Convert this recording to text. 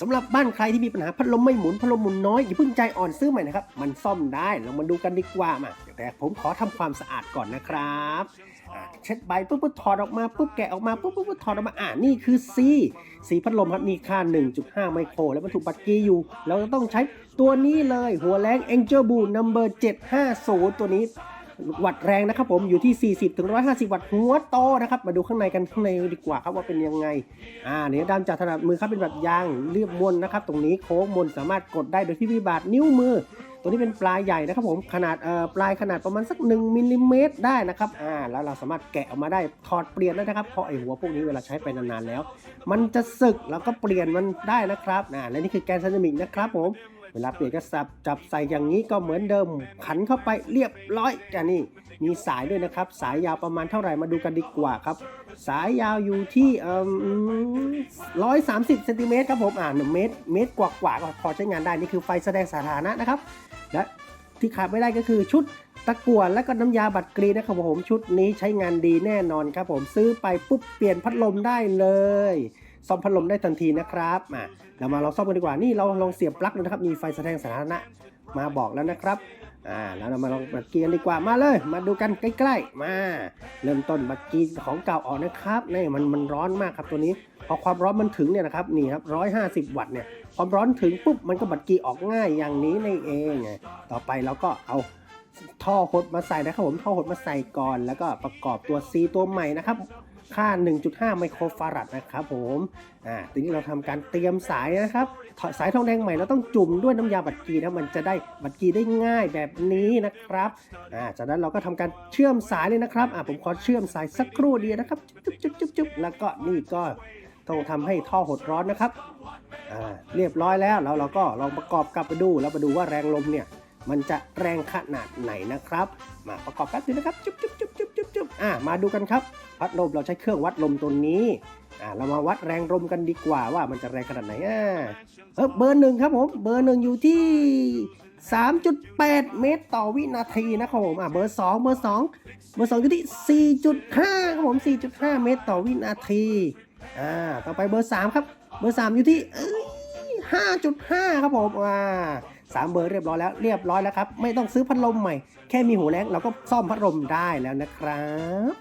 สำหรับบ้านใครที่มีปัญหาพัดลมไม่หมุนพัดลมหมุนน้อยอย่าเพิ่งใจอ่อนซื้อใหม่นะครับ มันซ่อมได้เรามาดูกันดีกว่ามาแต่ผมขอทำความสะอาดก่อนนะครับเช็ดใบปุ๊บปุ๊บถอดออกมาปุ๊บแกะออกมาปุ๊บปุ๊บปุ๊บถอดออกมาอ่านี่คือ C สีพัดลมครับมีค่า 1.5 ไมโคร และบรรทุกบัตรกีอยู่ เราจะต้องใช้ตัวนี้เลยหัวแรง Angel Blue Number 750 ตัวนี้ วัตต์แรงนะครับผมอยู่ที่ 40ถึง150 วัตต์หัวโตนะครับ มาดูข้างในกันข้างในดีกว่าครับว่าเป็นยังไง อ่าเนี่ยด้ามจับถนัดมือครับเป็นแบบยางเรียบมนนะครับ ตรงนี้โค้งมนสามารถกดได้โดยที่วิบาทนิ้วมือ ตัวนี้เป็นปลายใหญ่นะครับผมขนาดเอ่อปลายขนาดประมาณสัก1มิลลิเมตรได้นะครับอ่าแล้วเราสามารถแกะออกมาได้ถอดเปลี่ยนได้นะครับเพราะไอหัวพวกนี้เวลาใช้ไปนานๆแล้ว มันจะสึกแล้วก็เปลี่ยนมันได้นะครับอ่าและนี่คือแกนเซรามิกนะครับผม เวลาเปลี่ยนก็สับจับใส่อย่างนี้ก็เหมือนเดิม ขันเข้าไปเรียบร้อยแต่นี่ มีสายด้วยนะครับ สายยาวประมาณเท่าไหร่มาดูกันดีกว่าครับ สายยาวอยู่ที่เอ่อร้อยสามสิบเซนติเมตรครับผมอ่าหนึ่งเมตรเมตรกว่าๆก็พอใช้งานได้นี่คือไฟแสดงสถานะนะครับ และที่ขาดไม่ได้ก็คือชุดตะกั่วและก็น้ำยาบัตรกรีนะครับผมชุดนี้ใช้งานดีแน่นอนครับผมซื้อไปปุ๊บเปลี่ยนพัดลมได้เลย ซ่อมพัดลมได้ทันทีนะครับมาเรามาลองซ่อมกันดีกว่านี่เราลองเสียบปลั๊กดูนะครับมีไฟแสดงสถานะมาบอกแล้วนะครับอ่าแล้วเรามาลองบัตรกีกันดีกว่ามาเลย มาดูกันใกล้ๆมา เริ่มต้นบัตรกีของเก่าออกนะครับนี่มันมันร้อนมากครับตัวนี้พอความร้อนมันถึงเนี่ยนะครับนี่ครับร้อยห้าสิบวัตต์เนี่ยความร้อนถึงปุ๊บมันก็บัตรกีออกง่ายอย่างนี้นี่เองไงต่อไปเราก็เอาท่อหดมาใส่นะครับผมท่อหดมาใส่ก่อน แล้วก็ประกอบตัว C ตัวใหม่นะครับ ค่า 1.5 ไมโครฟารัดนะครับผมอ่าทีนี้เราทำการเตรียมสายนะครับ สายทองแดงใหม่เราต้องจุ่มด้วยน้ำยาบัตรกีนะมันจะได้บัตรกีได้ง่ายแบบนี้นะครับอ่าจากนั้นเราก็ทำการเชื่อมสายเลยนะครับอ่าผมขอเชื่อมสายสักครู่เดียวนะครับจุ๊บจุ๊บจุ๊บจุ๊บแล้วก็นี่ก็ต้องทำให้ท่อหดร้อนนะครับอ่าเรียบร้อยแล้วแล้วเราก็ลองประกอบกลับไปดูแล้วมาดูว่าแรงลมเนี่ยมันจะแรงขนาดไหนนะครับ มาประกอบกันดูนะครับจุ๊บจุ๊บจุ๊บ จุ๊บอ่ามาดูกันครับ พัดลมเราใช้เครื่องวัดลมตัวนี้อ่าเรามาวัดแรงลมกันดีกว่าว่ามันจะแรงขนาดไหนอ่าเออเบอร์หนึ่งครับผมเบอร์หนึ่งอยู่ที่ 3.8 เมตรต่อวินาทีนะครับผมอ่าเบอร์สองเบอร์สองเบอร์สองอยู่ที่ 4.5 ครับผม 4.5 เมตรต่อวินาทีอ่าต่อไปเบอร์สามครับ เบอร์สามอยู่ที่5.5 ครับผมอ่า สามเบอร์เรียบร้อยแล้วเรียบร้อยแล้วครับ ไม่ต้องซื้อพัดลมใหม่ แค่มีหูแรงเราก็ซ่อมพัดลมได้แล้วนะครับ